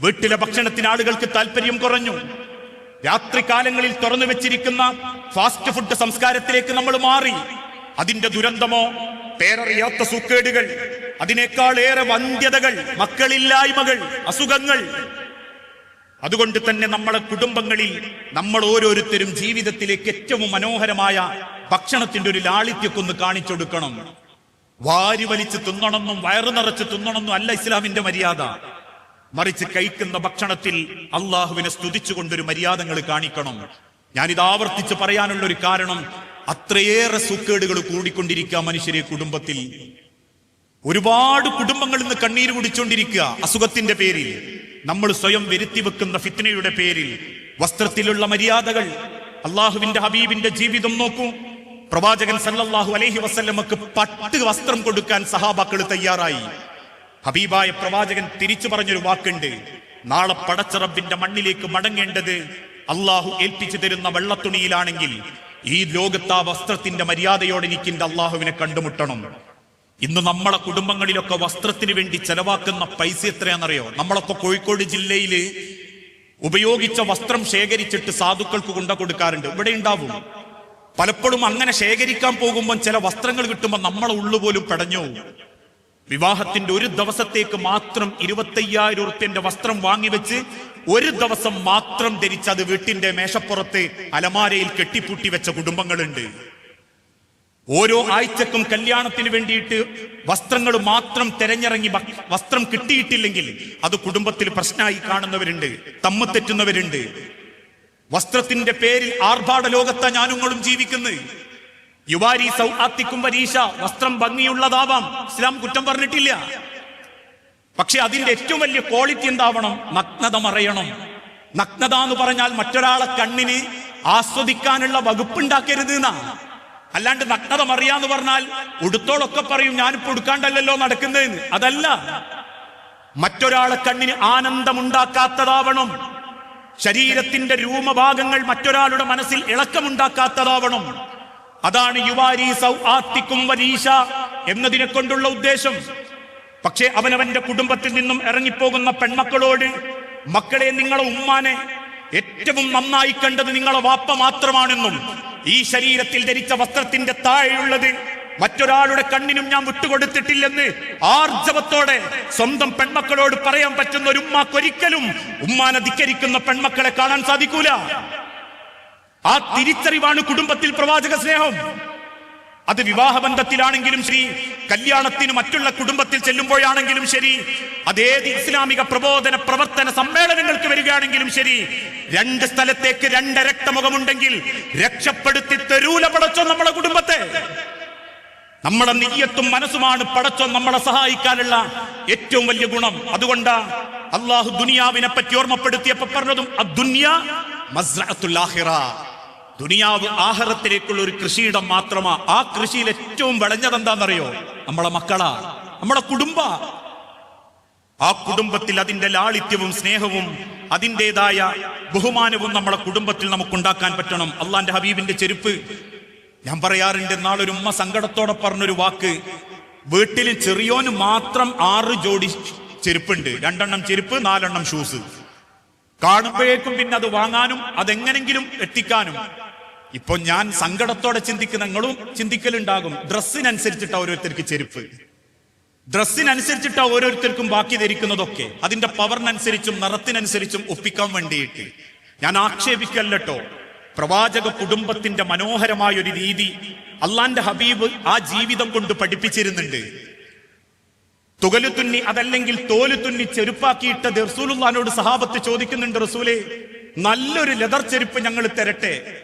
വീട്ടിലെ ഭക്ഷണത്തിന് ആളുകൾക്ക് താല്പര്യം കുറഞ്ഞു. രാത്രികാലങ്ങളിൽ തുറന്നു വെച്ചിരിക്കുന്ന ഫാസ്റ്റ് ഫുഡ് സംസ്കാരത്തിലേക്ക് നമ്മൾ മാറി. അതിന്റെ ദുരന്തമോ പേരറിയാത്ത സൂക്കേടുകൾ അതിനേക്കാൾ ഏറെ വന്ധ്യതകൾ മക്കളില്ലായ്മകൾ അസുഖങ്ങൾ. അതുകൊണ്ട് തന്നെ നമ്മളെ കുടുംബങ്ങളിൽ നമ്മൾ ഓരോരുത്തരും ജീവിതത്തിലേക്ക് ഏറ്റവും മനോഹരമായ ഭക്ഷണത്തിന്റെ ഒരു ലാളിത്യക്കൊന്ന് കാണിച്ചു കൊടുക്കണം. വാരി വലിച്ച് തിന്നണമെന്നും വയറു നിറച്ച് തിന്നണമെന്നും അല്ല ഇസ്ലാമിന്റെ മര്യാദ. മറിച്ച് കഴിക്കുന്ന ഭക്ഷണത്തിൽ അള്ളാഹുവിനെ സ്തുതിച്ചുകൊണ്ടൊരു മര്യാദകൾ കാണിക്കണം. ഞാനിത് ആവർത്തിച്ച് പറയാനുള്ള ഒരു കാരണം അത്രയേറെ സുക്കേടുകൾ കൂടിക്കൊണ്ടിരിക്കുക മനുഷ്യരെ കുടുംബത്തിൽ. ഒരുപാട് കുടുംബങ്ങൾ ഇന്ന് കണ്ണീര് കുടിച്ചുകൊണ്ടിരിക്കുക അസുഖത്തിന്റെ പേരിൽ. നമ്മൾ സ്വയം വരുത്തി വെക്കുന്ന ഫിത്നയുടെ പേരിൽ. വസ്ത്രത്തിലുള്ള മര്യാദകൾ അള്ളാഹുവിന്റെ ഹബീബിന്റെ ജീവിതം നോക്കൂ. പ്രവാചകൻ സല്ലല്ലാഹു അലൈഹി വസല്ലമക്ക് പട്ട് വസ്ത്രം കൊടുക്കാൻ സഹാബാക്കൾ തയ്യാറായി. ഹബീബായ പ്രവാചകൻ തിരിച്ചു പറഞ്ഞൊരു വാക്കുണ്ട്. നാളെ പടച്ചറബിന്റെ മണ്ണിലേക്ക് മടങ്ങേണ്ടത് അള്ളാഹു ഏൽപ്പിച്ചു തരുന്ന വെള്ളത്തുണിയിലാണെങ്കിൽ ഈ ലോകത്ത് ആ വസ്ത്രത്തിന്റെ മര്യാദയോടെ എനിക്ക് എന്റെ അള്ളാഹുവിനെ കണ്ടുമുട്ടണം. ഇന്ന് നമ്മളെ കുടുംബങ്ങളിലൊക്കെ വസ്ത്രത്തിന് വേണ്ടി ചെലവാക്കുന്ന പൈസ എത്രയാണെന്നറിയോ? നമ്മളൊക്കെ കോഴിക്കോട് ജില്ലയിൽ ഉപയോഗിച്ച വസ്ത്രം ശേഖരിച്ചിട്ട് സാധുക്കൾക്ക് കൊണ്ട കൊടുക്കാറുണ്ട്. ഇവിടെ ഉണ്ടാവും. പലപ്പോഴും അങ്ങനെ ശേഖരിക്കാൻ പോകുമ്പോൾ ചില വസ്ത്രങ്ങൾ കിട്ടുമ്പോൾ നമ്മളെ ഉള്ളുപോലും പെടഞ്ഞു പോകും. വിവാഹത്തിന്റെ ഒരു ദിവസത്തേക്ക് മാത്രം ഇരുപത്തയ്യായിരം ഉറുപ്പ്യന്റെ വസ്ത്രം വാങ്ങിവെച്ച് ഒരു ദിവസം മാത്രം ധരിച്ച് അത് വീട്ടിന്റെ മേശപ്പുറത്ത് അലമാരയിൽ കെട്ടിപ്പൂട്ടി വെച്ച കുടുംബങ്ങളുണ്ട്. ഓരോ ആഴ്ചക്കും കല്യാണത്തിന് വേണ്ടിയിട്ട് വസ്ത്രങ്ങൾ മാത്രം തെരഞ്ഞിറങ്ങി വസ്ത്രം കിട്ടിയിട്ടില്ലെങ്കിൽ അത് കുടുംബത്തിൽ പ്രശ്നമായി കാണുന്നവരുണ്ട് തമ്മ തെറ്റുന്നവരുണ്ട്. വസ്ത്രത്തിന്റെ പേരിൽ ആർഭാട ലോകത്താ ഞാനുങ്ങളും ജീവിക്കുന്നത്. യുവാരി സൗആത്തിക്കും വരീഷ വസ്ത്രം ഭംഗിയുള്ളതാവാം. ഇസ്ലാം കുറ്റം പറഞ്ഞിട്ടില്ല. പക്ഷെ അതിന്റെ ഏറ്റവും വലിയ ക്വാളിറ്റി എന്താവണം? നഗ്നത മറയണം. നഗ്നത എന്ന് പറഞ്ഞാൽ മറ്റൊരാളെ കണ്ണിന് ആസ്വദിക്കാനുള്ള വകുപ്പുണ്ടാക്കരുത് എന്നാ. അല്ലാണ്ട് നഗ്നത മറിയാന്ന് പറഞ്ഞാൽ ഉടുത്തോളൊക്കെ പറയും ഞാനിപ്പോ ഉടുക്കാണ്ടല്ലോ നടക്കുന്നതെന്ന്. അതല്ല. മറ്റൊരാളെ കണ്ണിന് ആനന്ദമുണ്ടാക്കാത്തതാവണം. ശരീരത്തിന്റെ രൂപഭാഗങ്ങൾ മറ്റൊരാളുടെ മനസ്സിൽ ഇളക്കമുണ്ടാക്കാത്തതാവണം. അതാണ് യുവാരി വരീഷ എന്നതിനെ കൊണ്ടുള്ള ഉദ്ദേശം. പക്ഷേ അവനവന്റെ കുടുംബത്തിൽ നിന്നും ഇറങ്ങിപ്പോകുന്ന പെൺമക്കളോട് മക്കളെ നിങ്ങളെ ഉമ്മാനെ ഏറ്റവും നന്നായി കണ്ടത് നിങ്ങളെ വാപ്പ മാത്രമാണെന്നും ഈ ശരീരത്തിൽ ധരിച്ച വസ്ത്രത്തിന്റെ താഴെയുള്ളത് മറ്റൊരാളുടെ കണ്ണിനും ഞാൻ വിട്ടുകൊടുത്തിട്ടില്ലെന്ന് ആർജവത്തോടെ സ്വന്തം പെൺമക്കളോട് പറയാൻ പറ്റുന്ന ഒരു ഉമ്മാക്കൊരിക്കലും ഉമ്മാനെ ധിക്കരിക്കുന്ന പെൺമക്കളെ കാണാൻ സാധിക്കൂല. ആ തിരിച്ചറിവാണ് കുടുംബത്തിൽ പ്രവാചക സ്നേഹം. അത് വിവാഹബന്ധത്തിലാണെങ്കിലും ശരി കല്യാണത്തിന് മറ്റുള്ള കുടുംബത്തിൽ ചെല്ലുമ്പോഴാണെങ്കിലും ശരി അതേത് ഇസ്ലാമിക പ്രബോധന പ്രവർത്തന സമ്മേളനങ്ങൾക്ക് വരികയാണെങ്കിലും ശരി രണ്ട് സ്ഥലത്തേക്ക് രണ്ട് രക്തമുഖമുണ്ടെങ്കിൽ രക്ഷപ്പെടുത്തി തരൂല പടച്ചോ നമ്മളെ കുടുംബത്തെ. നമ്മളെ നെയ്യത്തും മനസ്സുമാണ് പടച്ചോ നമ്മളെ സഹായിക്കാനുള്ള ഏറ്റവും വലിയ ഗുണം. അതുകൊണ്ടാ അള്ളാഹു ദുനിയാവിനെ പറ്റി ഓർമ്മപ്പെടുത്തിയപ്പോ പറഞ്ഞതും അദ്ദുന്യ മസ്റഅത്തുൽ ദുനിയാവ് ആഹാരത്തിലേക്കുള്ള ഒരു കൃഷിയിടം മാത്രമാ. ആ കൃഷിയിൽ ഏറ്റവും വിളഞ്ഞത് എന്താണെന്നറിയോ നമ്മളെ മക്കളാ നമ്മളെ കുടുംബ. ആ കുടുംബത്തിൽ അതിന്റെ ലാളിത്യവും സ്നേഹവും അതിന്റെതായ ബഹുമാനവും നമ്മളെ കുടുംബത്തിൽ നമുക്ക് ഉണ്ടാക്കാൻ പറ്റണം. അള്ളാന്റെ ഹബീബിന്റെ ചെരുപ്പ്. ഞാൻ പറയാറുണ്ട് നാളൊരു ഉമ്മ സങ്കടത്തോടെ പറഞ്ഞൊരു വാക്ക്. വീട്ടിൽ ചെറിയോന് മാത്രം ആറ് ജോഡി ചെരുപ്പുണ്ട്. രണ്ടെണ്ണം ചെരുപ്പ് നാലെണ്ണം ഷൂസ്. കാണുമ്പോഴേക്കും പിന്നെ അത് വാങ്ങാനും അതെങ്ങനെങ്കിലും എത്തിക്കാനും. ഇപ്പൊ ഞാൻ സങ്കടത്തോടെ ചിന്തിക്കുന്ന നിങ്ങളും ചിന്തിക്കലുണ്ടാകും. ഡ്രസ്സിനനുസരിച്ചിട്ട് ഓരോരുത്തർക്ക് ചെരുപ്പ്. ഡ്രസ്സിനനുസരിച്ചിട്ടാ ഓരോരുത്തർക്കും ബാക്കി ധരിക്കുന്നതൊക്കെ. അതിന്റെ പവറിനനുസരിച്ചും നിറത്തിനനുസരിച്ചും ഒപ്പിക്കാൻ വേണ്ടിയിട്ട്. ഞാൻ ആക്ഷേപിക്കല്ലോ പ്രവാചക കുടുംബത്തിന്റെ മനോഹരമായ ഒരു രീതി അള്ളാന്റെ ഹബീബ് ആ ജീവിതം കൊണ്ട് പഠിപ്പിച്ചിരുന്നുണ്ട്. തുകലു തുന്നി അതല്ലെങ്കിൽ തോലു തുന്നി ചെരുപ്പാക്കിയിട്ട് റസൂലുള്ളാനോട് സഹാബത്ത് ചോദിക്കുന്നുണ്ട് റസൂലെ നല്ലൊരു ലെതർ ചെരുപ്പ് ഞങ്ങൾ തരട്ടെ?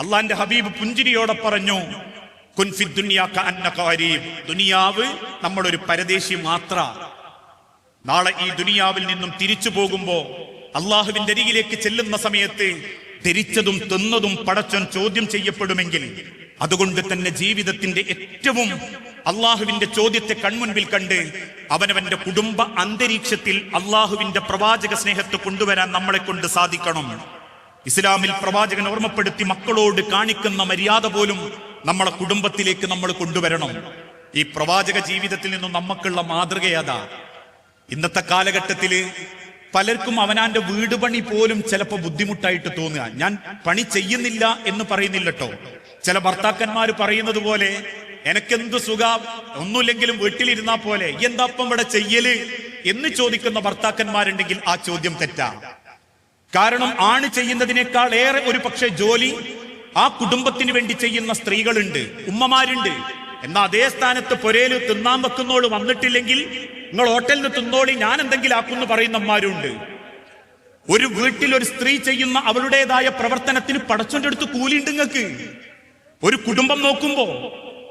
അള്ളാന്റെ ഹബീബ് പുഞ്ചിരിയോടെ പറഞ്ഞു ദുനിയാവ് നമ്മളൊരു പരദേശി മാത്ര. നാളെ ഈ ദുനിയാവിൽ നിന്നും തിരിച്ചു പോകുമ്പോ അള്ളാഹുവിന്റെ അരികിലേക്ക് ചെല്ലുന്ന സമയത്ത് ധരിച്ചതും തിന്നതും പടച്ചൻ ചോദ്യം ചെയ്യപ്പെടുമെങ്കിൽ അതുകൊണ്ട് തന്നെ ജീവിതത്തിന്റെ ഏറ്റവും അള്ളാഹുവിന്റെ ചോദ്യത്തെ കൺമുൻപിൽ കണ്ട് അവനവന്റെ കുടുംബ അന്തരീക്ഷത്തിൽ അള്ളാഹുവിന്റെ പ്രവാചക സ്നേഹത്തെ കൊണ്ടുവരാൻ നമ്മളെ കൊണ്ട് സാധിക്കണം. ഇസ്ലാമിൽ പ്രവാചകൻ ഓർമ്മപ്പെടുത്തി മക്കളോട് കാണിക്കുന്ന മര്യാദ പോലും നമ്മളെ കുടുംബത്തിലേക്ക് നമ്മൾ കൊണ്ടുവരണം. ഈ പ്രവാചക ജീവിതത്തിൽ നിന്നും നമുക്കുള്ള മാതൃകയതാ ഇന്നത്തെ കാലഘട്ടത്തിൽ പലർക്കും അവനാന്റെ വീട് പണി പോലും ചിലപ്പോൾ ബുദ്ധിമുട്ടായിട്ട് തോന്നുക. ഞാൻ പണി ചെയ്യുന്നില്ല എന്ന് പറയുന്നില്ലട്ടോ. ചില ഭർത്താക്കന്മാർ പറയുന്നത് പോലെ എനക്കെന്ത് സുഖ? ഒന്നുമില്ലെങ്കിലും വീട്ടിലിരുന്നാ പോലെ. എന്താപ്പം ഇവിടെ ചെയ്യൽ? എന്ന് ചോദിക്കുന്ന ഭർത്താക്കന്മാരുണ്ടെങ്കിൽ ആ ചോദ്യം തെറ്റാ. കാരണം ആണ് ചെയ്യുന്നതിനേക്കാൾ ഏറെ ഒരു പക്ഷേ ജോലി ആ കുടുംബത്തിന് വേണ്ടി ചെയ്യുന്ന സ്ത്രീകളുണ്ട് ഉമ്മമാരുണ്ട്. എന്നാ അതേ സ്ഥാനത്ത് പൊരേൽ തിന്നാൻ വെക്കുന്നോട് വന്നിട്ടില്ലെങ്കിൽ നിങ്ങൾ ഹോട്ടലിൽ തിന്നോളി ഞാൻ എന്തെങ്കിലും ആക്കുന്നു പറയുന്ന അമ്മമാരുണ്ട് ഒരു വീട്ടിൽ ഒരു സ്ത്രീ ചെയ്യുന്ന അവളുടേതായ പ്രവർത്തനത്തിന് പടച്ചോന്റെ അടുത്ത് കൂലിയുണ്ട് നിങ്ങൾക്ക്. ഒരു കുടുംബം നോക്കുമ്പോ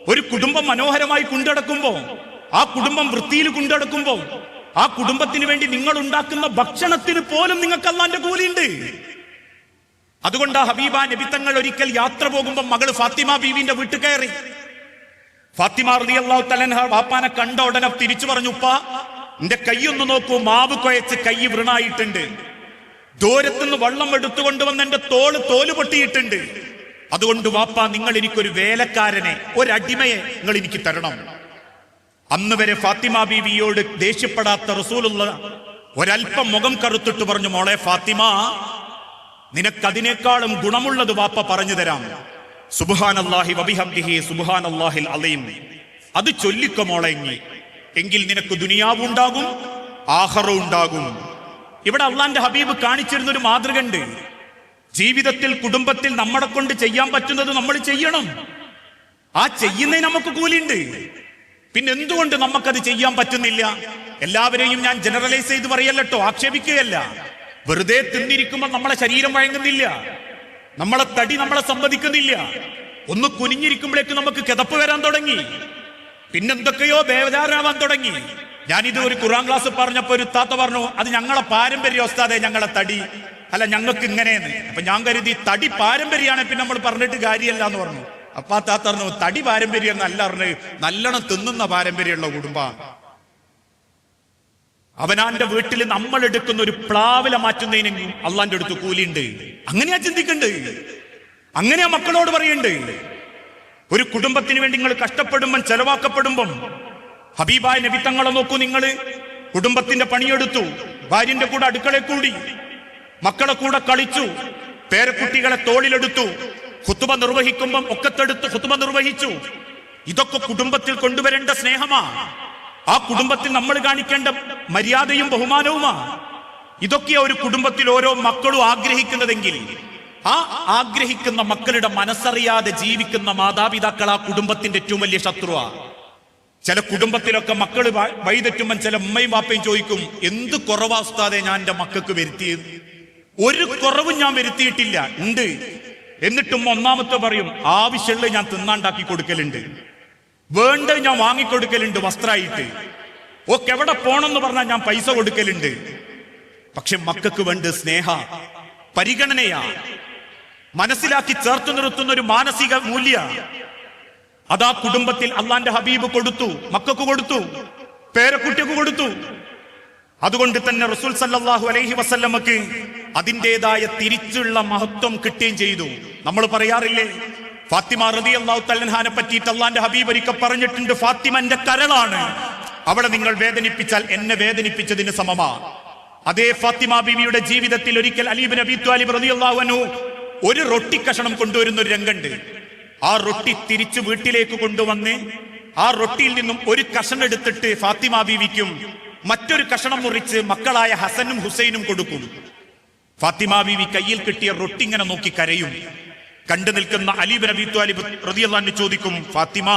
ഒരു കുടുംബം മനോഹരമായി കൊണ്ടടക്കുമ്പോ ആ കുടുംബം വൃത്തിയിൽ കൊണ്ടടക്കുമ്പോ ആ കുടുംബത്തിന് വേണ്ടി നിങ്ങൾ ഉണ്ടാക്കുന്ന ഭക്ഷണത്തിന് പോലും നിങ്ങൾക്ക് അള്ളാന്റെ കൂലിയുണ്ട്. അതുകൊണ്ട് ആ ഹബീബ നബിത്തങ്ങൾ ഒരിക്കൽ യാത്ര പോകുമ്പോൾ മകൾ ഫാത്തിമ ബീവിന്റെ വീട്ടിൽ കയറി. ഫാത്തിമ റലി അള്ളാഹു തലൻഹ വാപ്പാനെ കണ്ട ഉടനെ തിരിച്ചു പറഞ്ഞു ഉപ്പ എന്റെ കൈയൊന്ന് നോക്കൂ മാവ് കുഴച്ച് കൈ വൃണായിട്ടുണ്ട്. ദൂരത്തുനിന്ന് വള്ളം എടുത്തുകൊണ്ടുവന്ന് എന്റെ തോൾ തോൽ പൊട്ടിയിട്ടുണ്ട്. അതുകൊണ്ട് വാപ്പ നിങ്ങൾ എനിക്കൊരു വേലക്കാരനെ ഒരടിമയെ നിങ്ങൾ എനിക്ക് തരണം. അന്ന് വരെ ഫാത്തിമ ബീവിയോട് ദേഷ്യപ്പെടാത്ത റസൂലുള്ള ഒരൽപ്പം മുഖം കറുത്തിട്ട് പറഞ്ഞു മോളെ ഫാത്തിമ നിനക്കതിനേക്കാളും ഗുണമുള്ളത് വാപ്പ പറഞ്ഞു തരാം. സുബാനല്ലാഹി വബിഹംദിഹി സുബാനല്ലാഹിൽ അലയും അത് ചൊല്ലിക്ക മോളെ എങ്ങി എങ്കിൽ നിനക്ക് ദുനിയാവും ഉണ്ടാകും ആഹറും ഉണ്ടാകും. ഇവിടെ അള്ളാന്റെ ഹബീബ് കാണിച്ചിരുന്ന ഒരു മാതൃക ഉണ്ട് ജീവിതത്തിൽ കുടുംബത്തിൽ നമ്മളെ കൊണ്ട് ചെയ്യാൻ പറ്റുന്നത് നമ്മൾ ചെയ്യണം. ആ ചെയ്യുന്നതിന് നമുക്ക് കൂലിയുണ്ട്. പിന്നെ എന്തുകൊണ്ട് നമുക്കത് ചെയ്യാൻ പറ്റുന്നില്ല? എല്ലാവരെയും ഞാൻ ജനറലൈസ് ചെയ്ത് പറയല്ലോ ആക്ഷേപിക്കുകയല്ല. വെറുതെ തിന്നിരിക്കുമ്പോൾ നമ്മളെ ശരീരം വഴങ്ങുന്നില്ല. നമ്മളെ തടി നമ്മളെ സമ്മതിക്കുന്നില്ല. ഒന്ന് കുനിഞ്ഞിരിക്കുമ്പോഴേക്ക് നമുക്ക് കിതപ്പ് വരാൻ തുടങ്ങി. പിന്നെന്തൊക്കെയോ ബേജാറാവാൻ തുടങ്ങി. ഞാനിത് ഒരു ഖുറാൻ ക്ലാസ് പറഞ്ഞപ്പോ ഒരു താത്ത പറഞ്ഞു അത് ഞങ്ങളെ പാരമ്പര്യ അവസ്ഥാതെ ഞങ്ങളെ തടി. അല്ല ഞങ്ങൾക്ക് ഇങ്ങനെയെന്ന്. അപ്പൊ ഞാൻ കരുതി തടി പാരമ്പര്യമാണ്. പിന്നെ നമ്മൾ പറഞ്ഞിട്ട് കാര്യമല്ല എന്ന് പറഞ്ഞു. അപ്പൊ താത്ത പറഞ്ഞു തടി പാരമ്പര്യം എന്നല്ല പറഞ്ഞു നല്ലോണം തിന്നുന്ന പാരമ്പര്യമുള്ള കുടുംബം. അവനാന്റെ വീട്ടിൽ നമ്മൾ എടുക്കുന്ന ഒരു പ്ലാവില മാറ്റുന്നതിന് അള്ളാന്റെ അടുത്ത് കൂലിയുണ്ട്. അങ്ങനെയാ ചിന്തിക്കണ്ട്. അങ്ങനെയാ മക്കളോട് പറയുന്നുണ്ട് ഒരു കുടുംബത്തിന് വേണ്ടി നിങ്ങൾ കഷ്ടപ്പെടുമ്പം ചെലവാക്കപ്പെടുമ്പം ഹബീബായ നബിത്തങ്ങളെ നോക്കൂ നിങ്ങൾ കുടുംബത്തിന്റെ പണിയെടുത്തു. ഭാര്യന്റെ കൂടെ അടുക്കളയിൽ കൂടി. മക്കളെ കൂടെ കളിച്ചു. പേരക്കുട്ടികളെ തോളിലെടുത്തു. കുത്തുബ നിർവഹിക്കുമ്പം ഒക്കത്തെടുത്ത് കുത്തുബ നിർവഹിച്ചു. ഇതൊക്കെ കുടുംബത്തിൽ കൊണ്ടുവരേണ്ട സ്നേഹമാ. ആ കുടുംബത്തിൽ നമ്മൾ കാണിക്കേണ്ട മര്യാദയും ബഹുമാനവുമാ. ഇതൊക്കെ ഒരു കുടുംബത്തിൽ ഓരോ മക്കളും ആഗ്രഹിക്കുന്നതെങ്കിൽ. ആ ആഗ്രഹിക്കുന്ന മക്കളുടെ മനസ്സറിയാതെ ജീവിക്കുന്ന മാതാപിതാക്കൾ ആ കുടുംബത്തിന്റെ ഏറ്റവും വലിയ ശത്രുവാ. ചില കുടുംബത്തിലൊക്കെ മക്കൾ വൈതെറ്റുമ്പം ചില ഉമ്മയും വാപ്പയും ചോദിക്കും എന്ത് കുറവാസ്താതെ ഞാൻ എന്റെ മക്കൾക്ക് വരുത്തിയത്? ഒരു കുറവും ഞാൻ വരുത്തിയിട്ടില്ല. ഉണ്ട്. എന്നിട്ടും ഒന്നാമത്തെ പറയും ആവശ്യമുള്ള ഞാൻ തിന്നാണ്ടാക്കി കൊടുക്കലുണ്ട്. വേണ്ട ഞാൻ വാങ്ങിക്കൊടുക്കലുണ്ട് വസ്ത്രമായിട്ട് ഓക്കെ എവിടെ പോണെന്ന് പറഞ്ഞാൽ ഞാൻ പൈസ കൊടുക്കലുണ്ട്. പക്ഷെ മക്കൾക്ക് വേണ്ട സ്നേഹ പരിഗണനയാ. മനസ്സിലാക്കി ചേർത്തു നിർത്തുന്ന ഒരു മാനസിക മൂല്യ. അതാ കുടുംബത്തിൽ അള്ളാന്റെ ഹബീബ് കൊടുത്തു മക്കൾക്ക് കൊടുത്തു പേരക്കുട്ടിക്ക് കൊടുത്തു. അതുകൊണ്ട് തന്നെ റസൂൽ സല്ലാഹു അലൈഹി വസല്ലമക്ക് അതിന്റെതായ തിരിച്ചുള്ള മഹത്വം കിട്ടുകയും ചെയ്തു. നമ്മൾ പറയാറില്ലേ ഫാത്തിമ റതി അള്ളാഹു തല്ലൻഹാനെ പറ്റിയിട്ട് അള്ളാന്റെ ഹബീബ് ഒരിക്കൽ പറഞ്ഞിട്ടുണ്ട് ഫാത്തിമ എന്റെ കരളാണ്. അവിടെ നിങ്ങൾ വേദനിപ്പിച്ചാൽ എന്നെ വേദനിപ്പിച്ചതിന് സമമാ. അതേ ഫാത്തിമ ബീവിയുടെ ജീവിതത്തിൽ ഒരിക്കൽ അലീബ് നബി ത്വാലിബ് റതി അള്ളാഹുനു ഒരു റൊട്ടി കഷണം കൊണ്ടുവരുന്ന ഒരു രംഗുണ്ട് ആ റൊട്ടി തിരിച്ചു വീട്ടിലേക്ക് കൊണ്ടുവന്ന് ആ റൊട്ടിയിൽ നിന്നും ഒരു കഷണം എടുത്തിട്ട് ഫാത്തിമ ബീവിക്കും മറ്റൊരു കഷണം മുറിച്ച് മക്കളായ ഹസനും ഹുസൈനും കൊടുക്കും. ഫാത്തിമ ബീവി കയ്യിൽ കിട്ടിയ റൊട്ടി ഇങ്ങനെ നോക്കി കരയും. കണ്ടു നിൽക്കുന്ന അലീബ് നബി ത്വാലിബ് റതിയല്ലാന്ന് ചോദിക്കും ഫാത്തിമ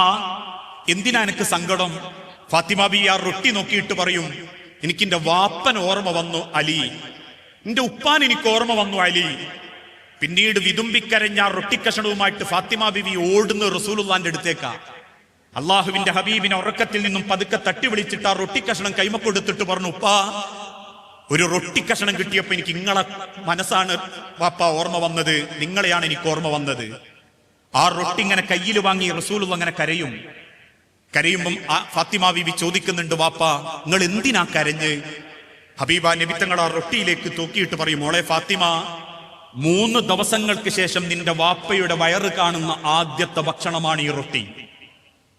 എന്തിനാ എനിക്ക് സങ്കടം? ഫാത്തിമ ബി ആ റൊട്ടി നോക്കിയിട്ട് പറയും എനിക്ക് എന്റെ വാപ്പൻ ഓർമ്മ വന്നു അലി. എന്റെ ഉപ്പാൻ എനിക്ക് ഓർമ്മ വന്നു അലി. പിന്നീട് വിതുമ്പിക്കരഞ്ഞ റൊട്ടിക്കഷണവുമായിട്ട് ഫാത്തിമ ബിവി ഓടുന്ന റസൂലുള്ളാന്റെ അടുത്തേക്കാ. അള്ളാഹുവിന്റെ ഹബീബിനെ ഉറക്കത്തിൽ നിന്നും പതുക്കെ തട്ടി വിളിച്ചിട്ട് ആ റൊട്ടിക്കഷണം കൈമ കൊടുത്തിട്ട് പറഞ്ഞു ഉപ്പാ ഒരു റൊട്ടി കഷണം കിട്ടിയപ്പോ എനിക്ക് നിങ്ങളെ മനസ്സാണ് പാപ്പ ഓർമ്മ വന്നത്. നിങ്ങളെയാണ് എനിക്ക് ഓർമ്മ വന്നത്. ആ റൊട്ടി ഇങ്ങനെ കയ്യിൽ വാങ്ങി റസൂൽ അങ്ങനെ കരയും. കരയുമ്പം ആ ഫാത്തിമ ബിബി ചോദിക്കുന്നുണ്ട് വാപ്പ നിങ്ങൾ എന്തിനാ കരഞ്ഞ്? ഹബീബ നിമിത്തങ്ങൾ ആ റൊട്ടിയിലേക്ക് തൂക്കിയിട്ട് പറയും മോളെ ഫാത്തിമ മൂന്ന് ദിവസങ്ങൾക്ക് ശേഷം നിന്റെ വാപ്പയുടെ വയറ് കാണുന്ന ആദ്യത്തെ ഭക്ഷണമാണ് ഈ റൊട്ടി.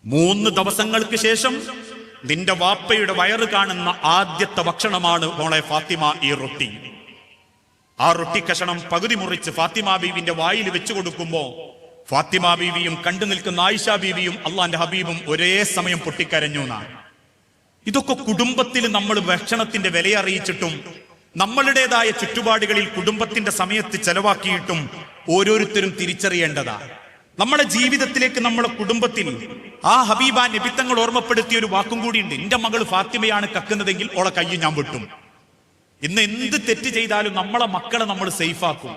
മൂന്ന് ദിവസങ്ങൾക്ക് ശേഷം നിന്റെ വാപ്പയുടെ വയറ് കാണുന്ന ആദ്യത്തെ ഭക്ഷണമാണ് മോളെ ഫാത്തിമ ഈ റൊട്ടി. ആ റൊട്ടി കഷണം പകുതി മുറിച്ച് ഫാത്തിമ ബീവിന്റെ വായിൽ വെച്ചു കൊടുക്കുമ്പോ ഫാത്തിമ ബീവിയും കണ്ടു നിൽക്കുന്ന ആയിഷ ബീവിയും അള്ളാന്റെ ഹബീബും ഒരേ സമയം പൊട്ടിക്കരഞ്ഞു എന്നാണ്. ഇതൊക്കെ കുടുംബത്തിൽ നമ്മൾ ഭക്ഷണത്തിന്റെ വില അറിയിച്ചിട്ടും നമ്മളുടേതായ ചുറ്റുപാടുകളിൽ കുടുംബത്തിന്റെ സമയത്ത് ചെലവാക്കിയിട്ടും ഓരോരുത്തരും തിരിച്ചറിയേണ്ടതാ നമ്മുടെ ജീവിതത്തിലേക്ക് നമ്മുടെ കുടുംബത്തിൽ ആ ഹബീബ നിബിത്തങ്ങൾ ഓർമ്മപ്പെടുത്തിയ ഒരു വാക്കും കൂടിയുണ്ട്. എന്റെ മകൾ ഫാത്തിമയാണ് കക്കുന്നതെങ്കിൽ ഓളെ കയ്യിൽ ഞാൻ വെട്ടും. ഇന്ന് എന്ത് തെറ്റ് ചെയ്താലും നമ്മളെ മക്കളെ നമ്മൾ സേഫാക്കും.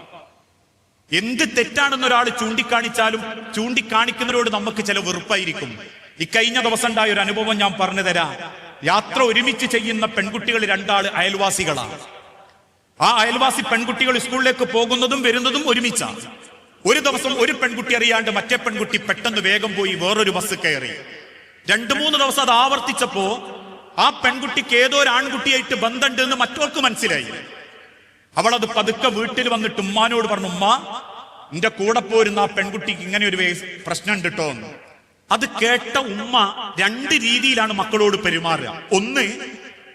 എന്ത് തെറ്റാണെന്ന് ഒരാൾ ചൂണ്ടിക്കാണിച്ചാലും ചൂണ്ടിക്കാണിക്കുന്നവരോട് നമുക്ക് ചില വെറുപ്പായിരിക്കും. ഇക്കഴിഞ്ഞ ദിവസം ഉണ്ടായ ഒരു അനുഭവം ഞാൻ പറഞ്ഞു തരാം. യാത്ര ഒരുമിച്ച് ചെയ്യുന്ന പെൺകുട്ടികൾ രണ്ടാൾ അയൽവാസികളാണ്. ആ അയൽവാസി പെൺകുട്ടികൾ സ്കൂളിലേക്ക് പോകുന്നതും വരുന്നതും ഒരുമിച്ചാണ്. ഒരു ദിവസം ഒരു പെൺകുട്ടി അറിയാണ്ട് മറ്റേ പെൺകുട്ടി പെട്ടെന്ന് വേഗം പോയി വേറൊരു ബസ് കയറി. രണ്ടു മൂന്ന് ദിവസം അത് ആവർത്തിച്ചപ്പോ ആ പെൺകുട്ടിക്ക് ഏതോ ഒരു ആൺകുട്ടിയായിട്ട് ബന്ധമുണ്ട് എന്ന് മറ്റവർക്ക് മനസ്സിലായി. അവൾ അത് പതുക്കെ വീട്ടിൽ വന്നിട്ട് ഉമ്മാനോട് പറഞ്ഞു ഉമ്മ എന്റെ കൂടെ പോരുന്ന ആ പെൺകുട്ടിക്ക് ഇങ്ങനെ ഒരു പ്രശ്നം ഉണ്ട് കേട്ടോ അത് കേട്ട ഉമ്മ രണ്ട് രീതിയിലാണ് മക്കളോട് പെരുമാറുക. ഒന്ന്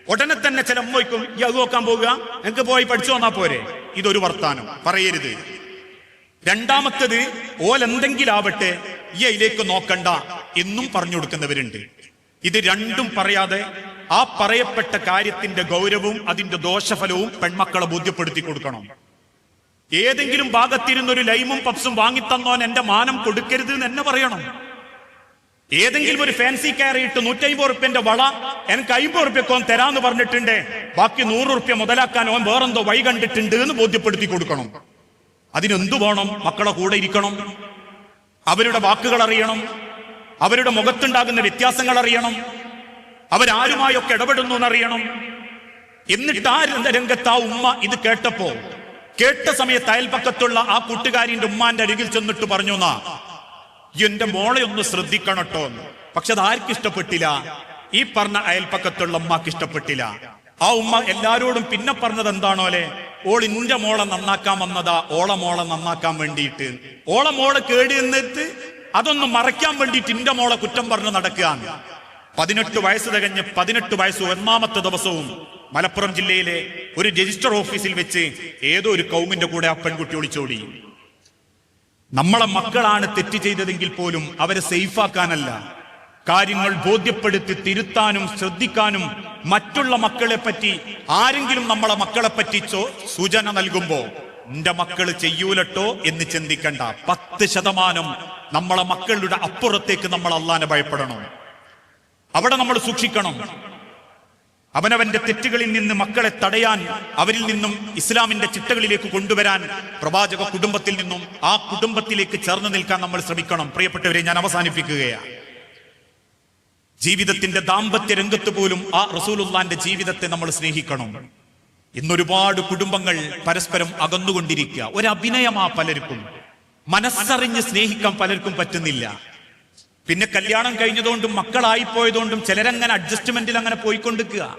ഉടനെ തന്നെ ചില ഉമ്മയ്ക്കും ഈ അത് നോക്കാൻ പോകുക എനിക്ക് പോയി പഠിച്ചു വന്നാ പോരെ? ഇതൊരു വർത്താനം. പറയരുത്. രണ്ടാമത്തത് ഓലെന്തെങ്കിലും ആവട്ടെ ഈ അതിലേക്ക് നോക്കണ്ട എന്നും പറഞ്ഞു കൊടുക്കുന്നവരുണ്ട്. ഇത് രണ്ടും പറയാതെ ആ പറയപ്പെട്ട കാര്യത്തിന്റെ ഗൗരവവും അതിന്റെ ദോഷഫലവും പെൺമക്കളെ ബോധ്യപ്പെടുത്തി കൊടുക്കണം. ഏതെങ്കിലും ഭാഗത്തിരുന്ന് ഒരു ലൈമും പപ്സും വാങ്ങിത്തന്നോൻ എന്റെ മാനം കൊടുക്കരുത് എന്ന് എന്നെ പറയണം. ഏതെങ്കിലും ഒരു ഫാൻസി കയറിയിട്ട് നൂറ്റമ്പത് റുപ്യന്റെ വള എനിക്ക് അമ്പത് റുപ്യക്കോൻ തരാന്ന് പറഞ്ഞിട്ടുണ്ട്. ബാക്കി നൂറ് റുപ്യ മുതലാക്കാൻ ഓൻ വേറെന്തോ വഴി കണ്ടിട്ടുണ്ട് എന്ന് ബോധ്യപ്പെടുത്തി കൊടുക്കണം. അതിനെന്തു വേണം? മക്കളെ കൂടെ ഇരിക്കണം. അവരുടെ വാക്കുകൾ അറിയണം. അവരുടെ മുഖത്തുണ്ടാകുന്ന വ്യത്യാസങ്ങൾ അറിയണം. അവരാരുമായൊക്കെ ഇടപെടുന്നു എന്നറിയണം. എന്നിട്ട് ആ രംഗ- രംഗത്ത് ആ ഉമ്മ ഇത് കേട്ടപ്പോ കേട്ട സമയത്ത് അയൽപക്കത്തുള്ള ആ കൂട്ടുകാരിന്റെ ഉമ്മാന്റെ അരികിൽ ചെന്നിട്ട് പറഞ്ഞു എന്നാ എന്റെ മോളെ ഒന്ന് ശ്രദ്ധിക്കണട്ടോ പക്ഷെ അത് ആർക്കും ഇഷ്ടപ്പെട്ടില്ല. ഈ പറഞ്ഞ അയൽപ്പക്കത്തുള്ള ഉമ്മാക്ക് ഇഷ്ടപ്പെട്ടില്ല. ആ ഉമ്മ എല്ലാരോടും പിന്നെ പറഞ്ഞത് എന്താണോലെ ഓൾ ഇന്റെ മോളെ നന്നാക്കാൻ വന്നതാ ഓളെ മോളെ നന്നാക്കാൻ വേണ്ടിയിട്ട്. ഓളെ മോളെ കേടി എന്നിട്ട് അതൊന്ന് മറയ്ക്കാൻ വേണ്ടിയിട്ട് ഇന്റെ മോളെ കുറ്റം പറഞ്ഞു നടക്കുകയാണ്. പതിനെട്ട് വയസ്സ് തികഞ്ഞ് പതിനെട്ട് വയസ്സ് ഒന്നാമത്തെ ദിവസവും മലപ്പുറം ജില്ലയിലെ ഒരു രജിസ്റ്റർ ഓഫീസിൽ വെച്ച് ഏതോ ഒരു കൗമിന്റെ കൂടെ ആ പെൺകുട്ടി ഒളിച്ചോടി. നമ്മളെ മക്കളാണ് തെറ്റ് ചെയ്തതെങ്കിൽ പോലും അവരെ സേഫാക്കാനല്ല കാര്യങ്ങൾ ബോധ്യപ്പെടുത്തി തിരുത്താനും ശ്രദ്ധിക്കാനും മറ്റുള്ള മക്കളെ പറ്റി ആരെങ്കിലും നമ്മളെ മക്കളെ പറ്റി സൂചന നൽകുമ്പോ എന്റെ മക്കൾ ചെയ്യൂലട്ടോ എന്ന് ചിന്തിക്കണ്ട. പത്ത് ശതമാനം നമ്മളെ മക്കളുടെ അപ്പുറത്തേക്ക് നമ്മൾ അള്ളാനെ ഭയപ്പെടണം. അവിടെ നമ്മൾ സൂക്ഷിക്കണം. അവനവന്റെ തെറ്റുകളിൽ നിന്ന് മക്കളെ തടയാൻ അവരിൽ നിന്നും ഇസ്ലാമിന്റെ ചിട്ടകളിലേക്ക് കൊണ്ടുവരാൻ പ്രവാചക കുടുംബത്തിൽ നിന്നും ആ കുടുംബത്തിലേക്ക് ചേർന്ന് നിൽക്കാൻ നമ്മൾ ശ്രമിക്കണം. പ്രിയപ്പെട്ടവരെ ഞാൻ അവസാനിപ്പിക്കുകയാണ്. ജീവിതത്തിന്റെ ദാമ്പത്യ രംഗത്ത് പോലും ആ റസൂലുള്ളാന്റെ ജീവിതത്തെ നമ്മൾ സ്നേഹിക്കണം. ഇന്നൊരുപാട് കുടുംബങ്ങൾ പരസ്പരം അകന്നുകൊണ്ടിരിക്കുക. ഒരു അഭിനയമാ പലർക്കും. മനസ്സറിഞ്ഞ് സ്നേഹിക്കാൻ പലർക്കും പറ്റുന്നില്ല. പിന്നെ കല്യാണം കഴിഞ്ഞതുകൊണ്ടും മക്കളായി പോയതുകൊണ്ടും ചിലരങ്ങനെ അഡ്ജസ്റ്റ്മെന്റിൽ അങ്ങനെ പോയിക്കൊണ്ടിരിക്കുക.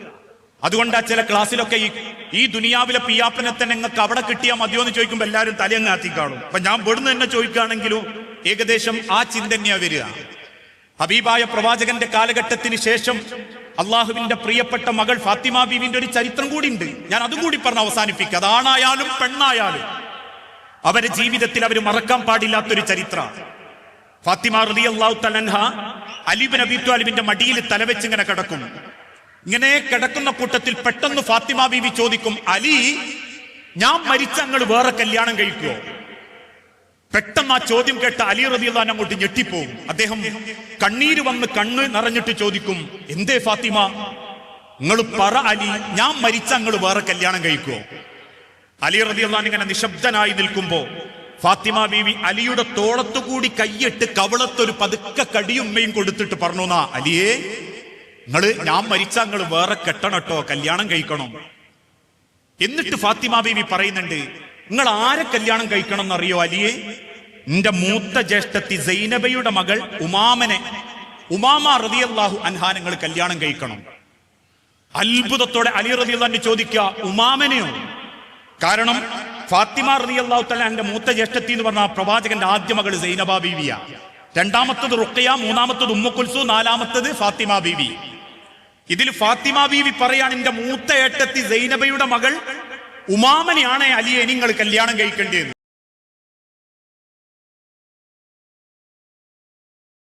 അതുകൊണ്ടാ ചില ക്ലാസ്സിലൊക്കെ ഈ ഈ ദുനിയാവിലെ പിയാപ്പനെ തന്നെ നിങ്ങൾക്ക് അവിടെ കിട്ടിയാൽ മതിയോ എന്ന് ചോദിക്കുമ്പോൾ എല്ലാവരും തലയങ്ങാത്തി കാണും അപ്പൊ ഞാൻ ഇവിടുന്ന് തന്നെ ചോദിക്കുകയാണെങ്കിലും ഏകദേശം ആ ചിന്ത തന്നെയാ വരിക. ഹബീബായ പ്രവാചകന്റെ കാലഘട്ടത്തിന് ശേഷം അള്ളാഹുവിന്റെ പ്രിയപ്പെട്ട മകൾ ഫാത്തിമ ബീവിന്റെ ഒരു ചരിത്രം കൂടി ഉണ്ട് ഞാൻ അതും കൂടി പറഞ്ഞ് അവസാനിപ്പിക്കുക അതാണായാലും പെണ്ണായാലും അവരെ ജീവിതത്തിൽ അവർ മറക്കാൻ പാടില്ലാത്തൊരു ചരിത്ര. ഫാത്തിമ റലി അള്ളാഹു തലൻഹ അലിബിൻ അബി അലിബിന്റെ മടിയിൽ തലവെച്ച് ഇങ്ങനെ കിടക്കും. ഇങ്ങനെ കിടക്കുന്ന കൂട്ടത്തിൽ പെട്ടെന്ന് ഫാത്തിമ ബീവി ചോദിക്കും അലി ഞാൻ മരിച്ച അങ്ങൾ വേറെ കല്യാണം കഴിക്കുമോ പെട്ടെന്ന് ആ ചോദ്യം കേട്ട അലി റബിയുള്ളാൻ അങ്ങോട്ട് ഞെട്ടിപ്പോവും അദ്ദേഹം കണ്ണീര് വന്ന് കണ്ണ് നിറഞ്ഞിട്ട് ചോദിക്കും എന്തേ ഫാത്തിമ? നിങ്ങൾ പറ അലി ഞാൻ മരിച്ച അങ്ങൾ വേറെ കല്യാണം കഴിക്കുമോ അലി റബിയുള്ളാൻ ഇങ്ങനെ നിശബ്ദനായി നിൽക്കുമ്പോ ഫാത്തിമ ബീവി അലിയുടെ തോളത്തുകൂടി കൈയിട്ട് കവളത്തൊരു പതുക്കെ കടിയുമ്മയും കൊടുത്തിട്ട് പറഞ്ഞു നാ അലിയേ നിങ്ങൾ ഞാൻ മരിച്ച നിങ്ങൾ വേറെ കെട്ടണട്ടോ കല്യാണം കഴിക്കണം. എന്നിട്ട് ഫാത്തിമ ബീവി പറയുന്നുണ്ട് നിങ്ങൾ ആരെ കല്യാണം കഴിക്കണം എന്നറിയോ അലിയെ? നിന്റെ മൂത്ത ജ്യേഷ്ഠത്തി സൈനബയുടെ മകൾ ഉമാമനെ. ഉമാമ റതിയല്ലാഹു അൻഹാ നിങ്ങൾ കല്യാണം കഴിക്കണം. അത്ഭുതത്തോടെ അലി റതിയല്ലാന്റെ ചോദിക്കുക ഉമാമനെയോ? കാരണം ഫാത്തിമ റതിയല്ലാഹു തലാന്റെ മൂത്ത ജ്യേഷ്ഠത്തി എന്ന് പറഞ്ഞ പ്രവാചകന്റെ ആദ്യ മകൾ സൈനബ ബീവിയ. രണ്ടാമത്തത് റുക്കയ മൂന്നാമത്തത് ഉമ്മുക്കുൽസു കുൽസു നാലാമത്തത് ഫാത്തിമ ബീവി. ഇതിൽ ഫാത്തിമ ബീവി പറയാണ് എന്റെ മൂത്ത ഏട്ടത്തി സൈനബയുടെ മകൾ ഉമാമനെയാണ് അലിയെ നിങ്ങൾ കല്യാണം കഴിക്കേണ്ടത്?